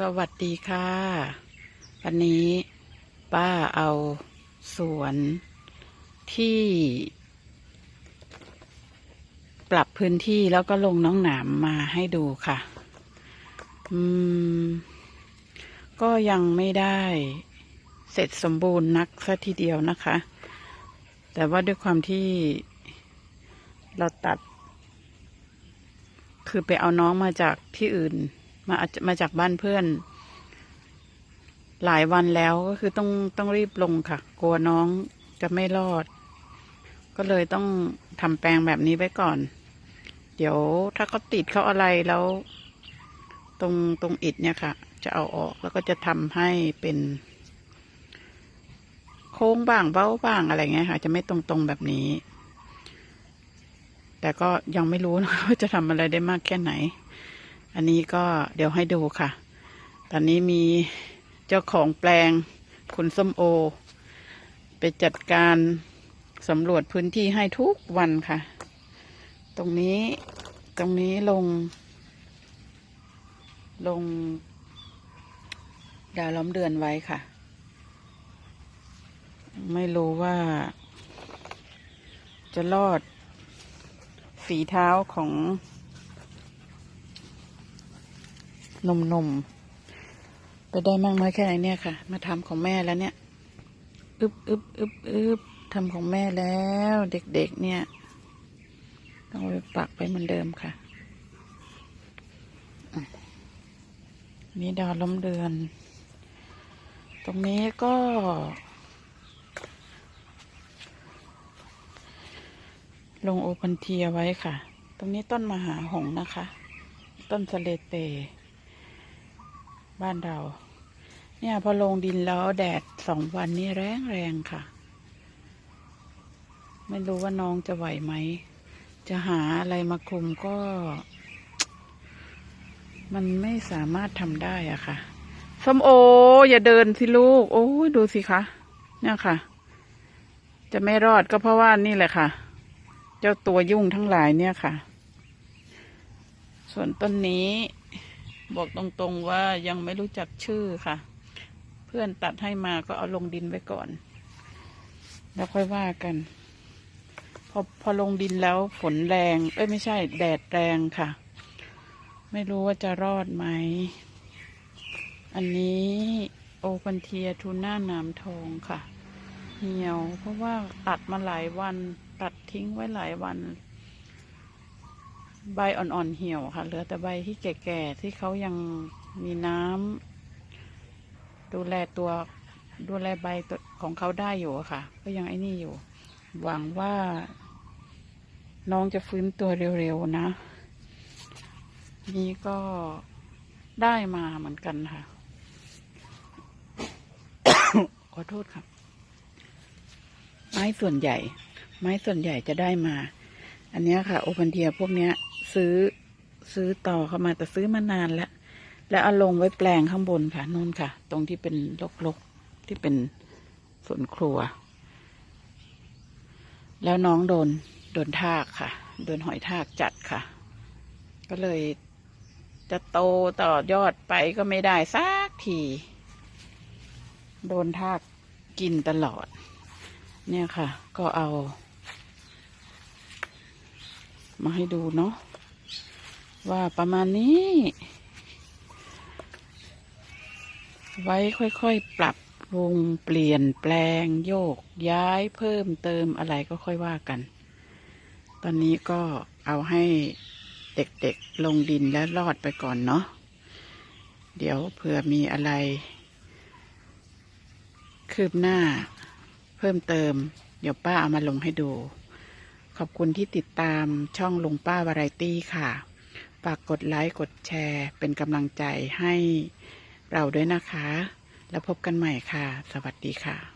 สวัสดีค่ะ วันนี้ป้าเอาสวนที่ ปรับพื้นที่แล้วก็ลงน้องหนามมาให้ดูค่ะ อืม ก็ยังไม่ได้เสร็จสมบูรณ์นักสัทีเดียวนะคะ แต่ว่าด้วยความที่เราตัด คือไปเอาน้องมาจากที่อื่น มามาจากบ้านเพื่อน หลายวันแล้วก็คือต้องต้องรีบลงค่ะ กลัวน้องจะไม่รอด ก็เลยต้องทำแปลงแบบนี้ไว้ก่อน เดี๋ยวถ้าเขาติดเขาอะไรแล้ว ตรงตรงอิฐเนี่ยค่ะ จะเอาออกแล้วก็จะทำให้เป็น โค้งบ้างเบ้าบ้างอะไรเงี้ยค่ะ จะไม่ตรงๆแบบนี้ แต่ก็ยังไม่รู้นะว่าจะทำอะไรได้มากแค่ไหน อันนี้ก็เดี๋ยวให้ดูค่ะ ตอนนี้มีเจ้าของแปลงคุณส้มโอ ไปจัดการสำรวจพื้นที่ให้ทุกวันค่ะ ตรงนี้ตรงนี้ลง ลง ดาวล้อมเดือนไว้ค่ะ ไม่รู้ว่า จะรอดฝีเท้าของ หนุ่มๆไปได้มากน้อยแค่ไหนเนี่ยค่ะ มาทำของแม่แล้วเนี่ยอึบอึบอึบอึบทำของแม่แล้ว เด็กๆเนี่ยต้องไปปักไปเหมือนเดิมค่ะ นี่ดาวล้มเดือน ตรงนี้ก็ ลงโอพันเทียไว้ค่ะ ตรงนี้ต้นมหาหงนะคะ ต้นสเลเต บ้านเรา เนี่ยพอลงดินแล้วแดดสองวันนี้แรงแรงค่ะ ไม่รู้ว่าน้องจะไหวไหม จะหาอะไรมาคุมก็ มันไม่สามารถทำได้อะค่ะส้มโอ อย่าเดินสิลูก โอ้ดูสิคะเนี่ยค่ะ จะไม่รอดก็เพราะว่านี่แหละค่ะ เจ้าตัวยุ่งทั้งหลายเนี่ยค่ะ ส่วนต้นนี้ บอกตรงๆว่ายังไม่รู้จักชื่อค่ะ เพื่อนตัดให้มาก็เอาลงดินไว้ก่อน แล้วค่อยว่ากัน พอพอลงดินแล้วฝนแรง เอ้ยไม่ใช่แดดแรงค่ะ ไม่รู้ว่าจะรอดไหม อันนี้โอพันเทียทูน่าน้ำทองค่ะ เหี่ยวเพราะว่าตัดมาหลายวัน ตัดทิ้งไว้หลายวัน ใบอ่อนๆเหี่ยวค่ะ เหลือแต่ใบที่แก่ๆที่เขายังมีน้ำดูแลตัวดูแลใบของเขาได้อยู่ค่ะ ก็ยังไอ้นี่อยู่ หวังว่า น้องจะฟื้นตัวเร็วๆนะ นี่ก็ได้มาเหมือนกันค่ะ ขอโทษครับ ไม้ส่วนใหญ่ ไม้ส่วนใหญ่จะได้มา อันนี้ค่ะ โอพันเทียพวกเนี้ย ซื้อซื้อต่อเข้ามาแต่ซื้อมานานแล้ว แล้วเอาลงไว้แปลงข้างบนค่ะนู่นค่ะ ตรงที่เป็นลกๆที่เป็นสวนครัว แล้วน้องโดนโดนทากค่ะ โดนหอยทากจัดค่ะ ก็เลยจะโตต่อยอดไปก็ไม่ได้สักที โดนทากกินตลอด เนี่ยค่ะ ก็เอา มาให้ดูเนาะ ว่าประมาณนี้ ไว้ค่อยๆ ปรับปรุงเปลี่ยนแปลงโยกย้ายเพิ่มเติมอะไรก็ค่อยว่ากัน ตอนนี้ก็เอาให้เด็กๆลงดินและรอดไปก่อนเนาะ เดี๋ยวเผื่อมีอะไร คืบหน้า เพิ่มเติม เดี๋ยวป้าเอามาลงให้ดู ขอบคุณที่ติดตามช่องลุงป้า วารายตี้ค่ะ ฝากกดไลค์กดแชร์เป็นกำลังใจให้เราด้วยนะคะ แล้วพบกันใหม่ค่ะ สวัสดีค่ะ